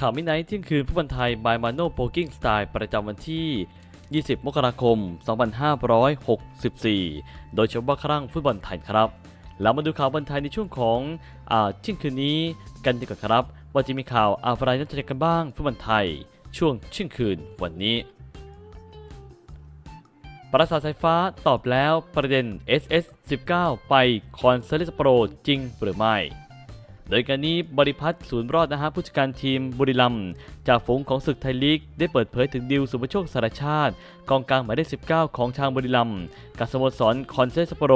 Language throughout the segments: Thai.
ข่าวมิไนท์เที่ยงคืนฟุตบอลไทยบายมาโนโ o กิ้งสไตล์ประจำวันที่ 20 มกราคม 2564 โดยเฉพาะครั้งฟุตบอลไทยครับ แล้วมาดูข่าวบอลไทยในช่วงของอาเที่ยงคืนนี้กันดีกว่าครับ ว่าจะมีข่าวอะไรน่าจะเจอกันบ้างฟุตบอลไทย ช่วงเที่ยงคืนวันนี้ ประสาทสายฟ้าตอบแล้วประเด็น SS 19 ไปคอนเซเลสโปรจริงหรือไม่ โดยการนี้บริพัตรศูนย์รอดนะฮะผู้จัดการทีมบุรีรัมย์จากฝูงของศึกไทยลีก ได้เปิดเผยถึงดิวสุภโชคสารชาติ กองกลางหมายเลข 19 ของทางบุรีรัมย์กับสโมสรคอนเซสโปโร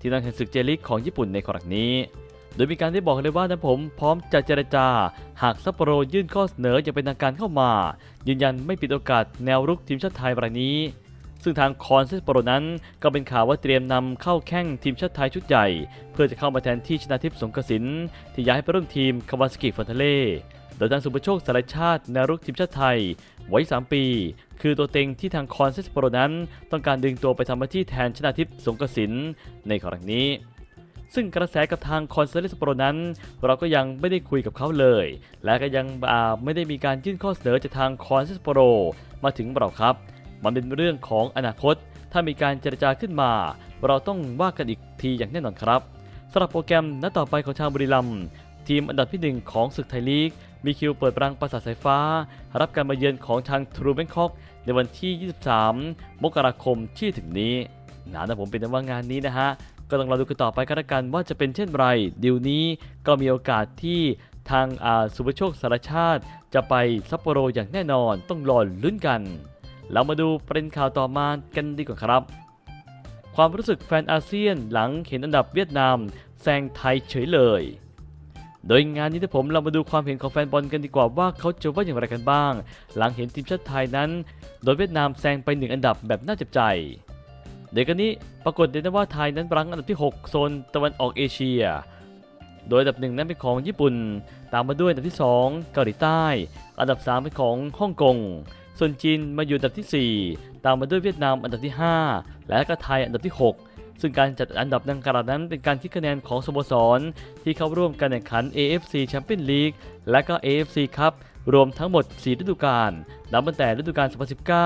ที่นั่งแข่งศึกเจลีกของญี่ปุ่นในครั้งนี้ โดยมีการได้บอกเลยว่านะผมพร้อมจะเจรจา หากซัปโปโรยื่นข้อเสนออย่างเป็นทางการเข้ามา ยืนยันไม่ปิดโอกาสแนวรุกทีมชาติไทยรายนี้ ซึ่งทางคอนเซสโปรนั้นก็เป็นข่าวว่าเตรียมนำเข้าแข่งทีมชาติไทยชุดใหญ่ เพื่อจะเข้ามาแทนที่ชนาทิพย์สงกระสินที่ย้ายไปร่วมทีมคาวาสกิฟอนเทเล่โดยทางสุภโชคสารชาตินวรุกทีมชาติไทยไว้ 3 ปี คือตัวเต็งที่ทางคอนเซสโปรนั้น ต้องการดึงตัวไปทำหน้าที่แทนชนาทิพย์สงกระสินในครั้งนี้ซึ่งกระแสกับทางคอนเซเลสโปรนั้น เราก็ยังไม่ได้คุยกับเขาเลย และก็ยังไม่ได้มีการยื่นข้อเสนอจากทางคอนเซเลสโปรมาถึงเราครับ มันเป็นเรื่องของอนาคต ถ้ามีการเจรจาขึ้นมา เราต้องว่ากันอีกทีอย่างแน่นอนครับสำหรับโปรแกรมนัดต่อไปของทางบุรีรัมย์ทีมอันดับที่ 1 ของศึกไทยลีก มีคิวเปิดปรังประสาทสายฟ้า รับการมาเยือนของทางทรูเบนคอกในวันที่ 23 มกราคมที่ถึงนี้นะนะผมเป็นว่างานนี้นะฮะ ก็ต้องรอดูกันต่อไปกันละกันว่าจะเป็นเช่นไรดิวนี้ก็มีโอกาสที่ทางอาสุภโชคสารชาติ จะไปซัปโปโรอย่างแน่นอนต้องรอลุ้นกัน เรามาดูประเด็นข่าวต่อมากันดีกว่าครับ ความรู้สึกแฟนอาเซียนหลังเห็นอันดับเวียดนามแซงไทยเฉยเลย โดยงานนี้ที่ผมเรามาดูความเห็นของแฟนบอลกันดีกว่าว่าเขาจะว่าอย่างไรกันบ้าง หลังเห็นทีมชาติไทยนั้น โดยเวียดนามแซงไปหนึ่งอันดับแบบน่าเจ็บใจเดี๋ยวกันนี้ปรากฏเดนว่าไทยนั้นรั้งอันดับที่ 6 โซนตะวันออกเอเชีย โดยอันดับหนึ่งนั้นเป็นของญี่ปุ่น ตามมาด้วยอันดับที่ 2 เกาหลีใต้ อันดับ 3 เป็นของฮ่องกง ส่วนจีนมาอยู่อันดับที่ 4 ตามมาด้วยเวียดนามอันดับที่ 5 และก็ไทยอันดับที่ 6 ซึ่งการจัดอันดับดังกล่าวนั้นเป็นการคิดคะแนนของสโมสร ที่เข้าร่วมการแข่งขัน AFC Champions League และก็ AFC Cup รวมทั้งหมด 4 ฤดูกาล นับตั้งแต่ฤดูกาล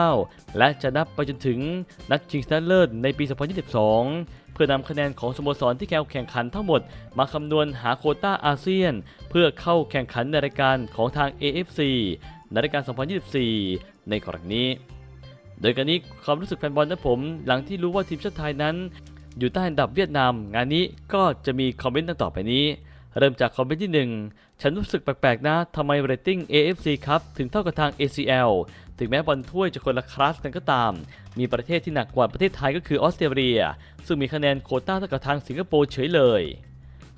2019 และจะนับไปจนถึงนัดชิงชนะเลิศในปี 2022 เพื่อนำคะแนนของสโมสรที่แข่งแข่งขันทั้งหมด มาคำนวณหาโคต้าอาเซียน เพื่อเข้าแข่งขันในรายการของทาง AFC ในรายการ 2024 ในครั้งนี้ โดยการนี้ความรู้สึกแฟนบอลนะผม หลังที่รู้ว่าทีมชาติไทยนั้น อยู่ใต้อันดับเวียดนาม งานนี้ก็จะมีคอมเมนต์ดังต่อไปนี้ เริ่มจากคอมเมนต์ที่ 1 ฉันรู้สึกแปลกๆนะทำไมเรตติ้ง AFC ครับถึงเท่ากับทาง ACL ถึงแม้บอลถ้วยจะคนละคลาสกันก็ตาม มีประเทศที่หนักกว่าประเทศไทยก็คือออสเตรเลีย ซึ่งมีคะแนนโคต้าเท่ากับทางสิงคโปร์เฉยเลย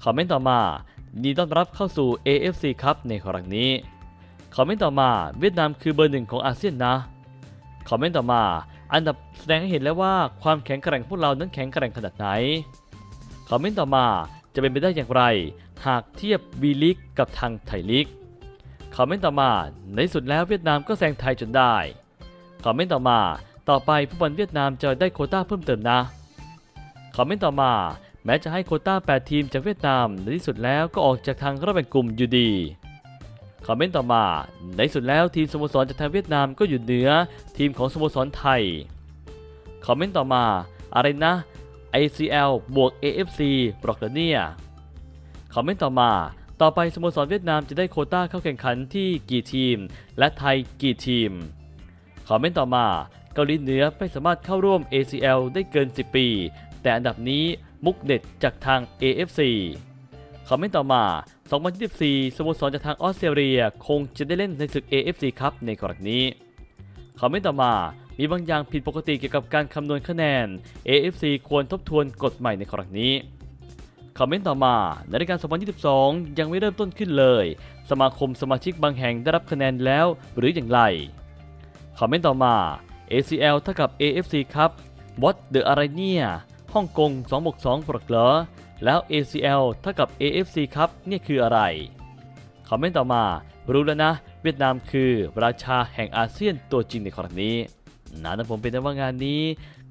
คอมเมนต์ต่อมายินดีต้อนรับเข้าสู่ AFC ครับในครั้งนี้ คอมเมนต์ต่อมาเวียดนามคือเบอร์หนึ่งของอาเซียนนะ คอมเมนต์ต่อมา อันดับแสดงให้เห็นแล้วว่าความแข็งแกร่งพวกเรานั้นแข็งแกร่งขนาดไหน คอมเมนต์ต่อมาจะเป็นไปได้อย่างไร หากเทียบวีลิกกับทางไทยลีก คอมเมนต์ต่อมาในสุดแล้วเวียดนามก็แซงไทยจนได้ คอมเมนต์ต่อมาต่อไปผู้บอลเวียดนามจะได้โคต้าเพิ่มเติมนะ คอมเมนต์ต่อมาแม้จะให้โคต้า 8 ทีมจากเวียดนามในที่สุดแล้วก็ออกจากทางรอบแบ่งกลุ่มอยู่ดี คอมเมนต์ต่อมา ในสุดแล้วทีมสโมสรจากทางเวียดนามก็อยู่เหนือทีมของสโมสรไทย คอมเมนต์ต่อมา อะไรนะ ACL บวก AFC บรอกเดเนี่ย คอมเมนต์ต่อมา ต่อไปสโมสรเวียดนามจะได้โคต้าเข้าแข่งขันที่กี่ทีม และไทยกี่ทีม คอมเมนต์ต่อมา เกาหลีเหนือไม่สามารถเข้าร่วม ACL ได้เกิน 10 ปี แต่อันดับนี้มุกเด็ดจากทาง AFC คอมเมนต์ต่อมา 2024 สโมสรจากทางออสเตรเลียคงจะได้เล่นในศึก AFC ครับในกรณีนี้ คอมเมนต์ต่อมามีบางอย่างผิดปกติเกี่ยวกับการคำนวณคะแนน AFC ควรทบทวนกฎใหม่ในครั้งนี้ คอมเมนต์ต่อมา ในรายการ 2022 ยังไม่เริ่มต้นขึ้นเลย สมาคมสมาชิกบางแห่งได้รับคะแนนแล้วหรืออย่างไร คอมเมนต์ต่อมา ACL เท่ากับ AFC ครับ What the อะไรเนี่ย ฮ่องกง2บวก2ปรกเหรอ แล้ว ACL เท่ากับ AFC ครับนี่คืออะไร คอมเมนต์ต่อมา รู้แล้วนะ เวียดนามคือราชาแห่งอาเซียนตัวจริงในครั้งนี้นะนะผมเป็นแต่ว่างานนี้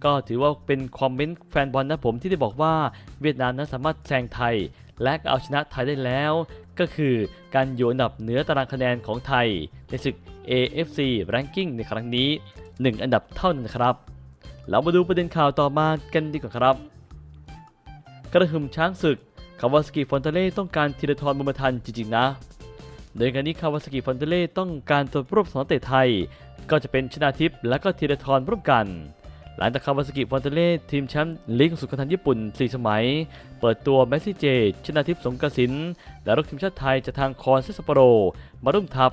ก็ถือว่าเป็นคอมเมนต์แฟนบอลนะผมที่ได้บอกว่าเวียดนามนั้นสามารถแซงไทย และเอาชนะไทยได้แล้ว ก็คือการอยู่อันดับเหนือตารางคะแนนของไทย ในศึก AFC Ranking ในครั้งนี้ 1 อันดับเท่านั้นครับ เรามาดูประเด็นข่าวต่อมากันดีกว่าครับ กระหึ่มช้างศึกคาวาสกิฟอนเตเล่ต้องการธีรทรบุญมาทันจริงๆนะโดยการนี้คาวาสกิฟอนเตเล่ต้องการตัวรวบสองเตะไทย ก็จะเป็นชนาทิพย์และก็ธีรทรร่วมกัน หลังจากคาวาสกิฟอนเตเล่ทีมแชมป์ลีกสุดคันญี่ปุ่น 4 สมัย เปิดตัวแมสซี่เจ ชนาทิพย์สงกระสินและลูกทีมชาติไทยจากทางคอนเซสปโร มาร่วมทัพ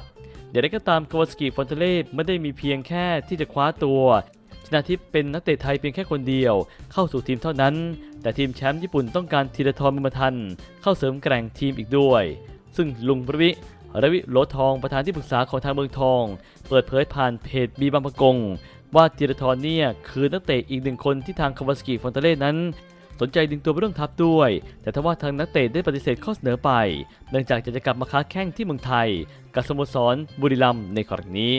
เดี๋ยวได้ก็ตามคาวาสกิฟอนเตเล่ไม่ได้มีเพียงแค่ที่จะคว้าตัว นาทิพย์เป็นนักเตะไทยเพียงแค่คนเดียว เข้าสู่ทีมเท่านั้น แต่ทีมแชมป์ญี่ปุ่นต้องการธีรทรบุมาทัน เข้าเสริมแกร่งทีมอีกด้วย ซึ่งลุงประวิรวิโลทองประธานที่ปรึกษาของทางเมืองทอง เปิดเผยผ่านเพจบีบางปะกง ว่าธีรทรเนี่ยคือนักเตะอีกหนึ่งคนที่ทางคาวาสกิฟอนเตเล่นั้น สนใจดึงตัวไปร่วมทัพด้วย แต่ทว่าทางนักเตะได้ปฏิเสธข้อเสนอไป เนื่องจากจะจะกลับมาค้าแข้งที่เมืองไทย กับสโมสรบุรีรัมย์ในครั้งนี้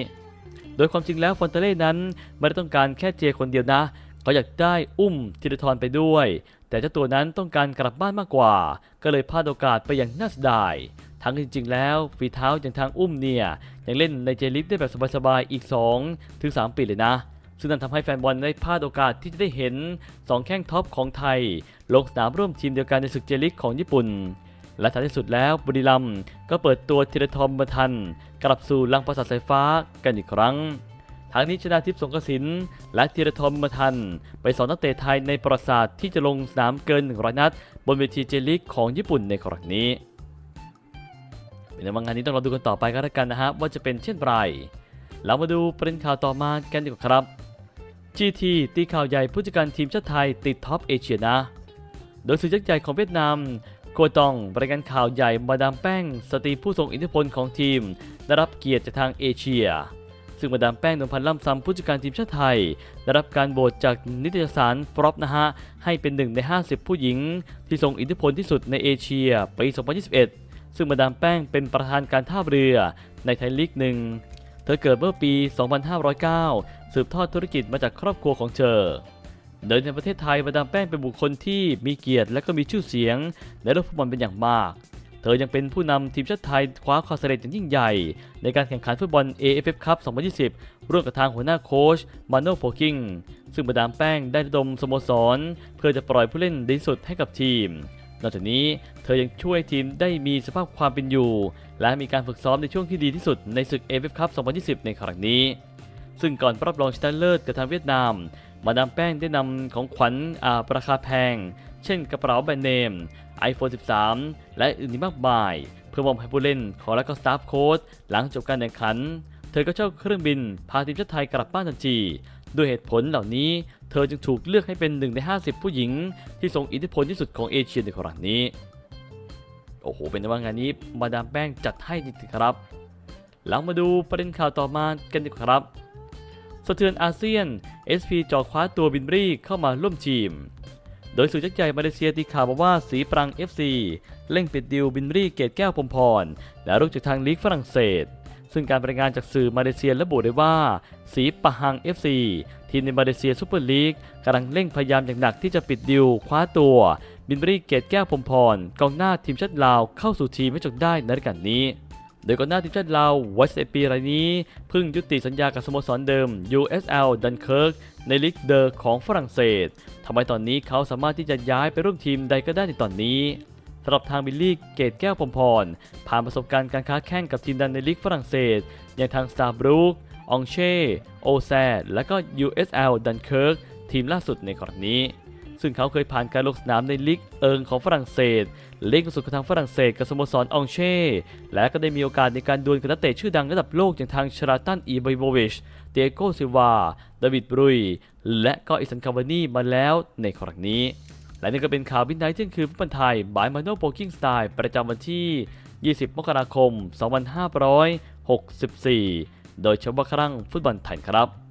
โดยความจริงแล้วฟอนเตเล่นั้นไม่ได้ต้องการแค่เจคนเดียวนะ เขาอยากได้อุ้มธีรทรไปด้วย แต่เจ้าตัวนั้นต้องการกลับบ้านมากกว่า ก็เลยพลาดโอกาสไปอย่างน่าเสียดายทั้งจริงๆ แล้วฝีเท้าอย่างทางอุ้มเนี่ยยังเล่นในเจลิฟได้แบบสบายๆ อีก 2 ถึง 3 ปีเลยนะ ซึ่งนั่นทำให้แฟนบอลได้พลาดโอกาสที่จะได้เห็น 2 แข้งท็อปของไทย ลงสนามร่วมทีมเดียวกันในศึกเจลิกของญี่ปุ่น และท้ายที่สุดแล้วบุรีรัมย์ก็เปิดตัวธีรทรบุญทัน กลับสู่ลังประสาทสายฟ้ากันอีกครั้งทางนี้ชนาทิพย์สงกสินและธีรทรบุญทัน ไปสอนนักเตะไทยในประวัติศาสตร์ที่จะลงสนามเกิน100นัด บนเวทีเจลิกของญี่ปุ่นในครั้งนี้ เป็นในวันงานนี้ต้องรอดูกันต่อไปก็แล้วกันนะฮะว่าจะเป็นเช่นไรเรามาดูประเด็นข่าวต่อมากันดีกว่าครับ GT ตีข่าวใหญ่ผู้จัดการทีมชาติไทยติดท็อปเอเชียนะ โดยสื่อยักษ์ใหญ่ของเวียดนาม โกตองรายงานข่าวใหญ่มาดามแป้ง สตรีผู้ทรงอิทธิพลของทีม ได้รับเกียรติจากทางเอเชีย ซึ่งมาดามแป้งนวลพันธ์ล่ำซำผู้จัดการทีมชาติไทย ได้รับการโหวตจากนิตยสารฟรอปนะฮะ ให้เป็นหนึ่งใน 50 ผู้หญิง ที่ทรงอิทธิพลที่สุดในเอเชียปี 2021 ซึ่งมาดามแป้งเป็นประธานการท่าเรือในไทยลีกหนึ่งเธอเกิดเมื่อปี 2509 สืบทอดธุรกิจมาจากครอบครัวของเธอ โดยในประเทศไทยมาดามแป้งเป็นบุคคลที่มีเกียรติและก็มีชื่อเสียงในโลกฟุตบอลเป็นอย่างมาก เธอยังเป็นผู้นำทีมชาติไทยคว้าความสำเร็จอย่างยิ่งใหญ่ ในการแข่งขันฟุตบอล AFF Cup 2020 ร่วมกับทางหัวหน้าโค้ชมาโนโพกิง ซึ่งมาดามแป้งได้ระดมสโมสร เพื่อจะปล่อยผู้เล่นดีสุดให้กับทีมนอกจากนี้เธอยังช่วยทีมได้มีสภาพความเป็นอยู่ และมีการฝึกซ้อมในช่วงที่ดีที่สุดในศึก AFF Cup 2020 ในครั้งนี้ ซึ่งก่อนรับรองชนะเลิศกับทางเวียดนาม มาดามแป้งได้นำของขวัญราคาแพง เช่นกระเป๋าแบรนด์เนม iPhone 13 และอื่นอีกมากมาย เพื่อมอบให้ผู้เล่นของและก็สตาฟโค้ชหลังจบการแข่งขัน เธอก็เช่าเครื่องบิน พาทีมชาติไทยกลับบ้านทันทีด้วยเหตุผลเหล่านี้ เธอจึงถูกเลือกให้เป็นหนึ่งใน 50 ผู้หญิง ที่ทรงอิทธิพลที่สุดของเอเชียในครั้งนี้ โอ้โห เป็นว่างานนี้มาดามแป้งจัดให้จริงๆครับหลังมาดูประเด็นข่าวต่อมากันดีกว่าครับ สะเทือนอาเซียน SP จอคว้าตัวบินบรีเข้ามาร่วมทีม โดยสื่อยักษ์ใหญ่มาเลเซียตีข่าวมาว่าสีปรัง FC เร่งปิดดิวบินบรีเกตแก้วพรมพร และรุกจากทางลีกฝรั่งเศส ซึ่งการรายงานจากสื่อมาเลเซียระบุได้ว่า สีปะหัง FC ทีมในมาเลเซียซูเปอร์ลีกกำลังเร่งพยายามอย่างหนักที่จะปิดดิวคว้าตัว บินบรีเกตแก้วพรมพรกองหน้าทีมชาติลาวเข้าสู่ทีมให้จงได้ในฤดูกาลนี้ โดยก่อนหน้าทีมชาติลาววัชเอปีรายนี้เพิ่งยุติสัญญากับสโมสรเดิม USL ดันเคิร์กในลีกเดอร์ของฝรั่งเศสทำให้ตอนนี้เขาสามารถที่จะย้ายไปร่วมทีมใดก็ได้ในตอนนี้สำหรับทางบิลลี่เกตแก้วพรหมพร ผ่านประสบการณ์การค้าแข่งกับทีมดังในลีกฝรั่งเศส อย่างทางสตาร์บรูกองเช่ โอแซและก็ USL ดันเคิร์กทีมล่าสุดในครั้งนี้ ซึ่งเขาเคยผ่านการลงสนามในลีกเอิงของฝรั่งเศสลีกสุดของทางฝรั่งเศสกับสโมสรองเช่ และก็ได้มีโอกาสในการดวลกับนักเตะชื่อดังระดับโลกอย่างทางชราตันอีบอยโบวิชเตยโกซิวา ดาวิดบรุย และก็อิสันคาวานีมาแล้วในครั้งนี้ และนี่ก็เป็นข่าวบินไนท์ที่คืนฟุตบอลไทยบายมาโนโปกิ้งสไตล์ประจำวันที่ 20 มกราคม 2564 โดยเฉพาะครั้งฟุตบอลไทยครับ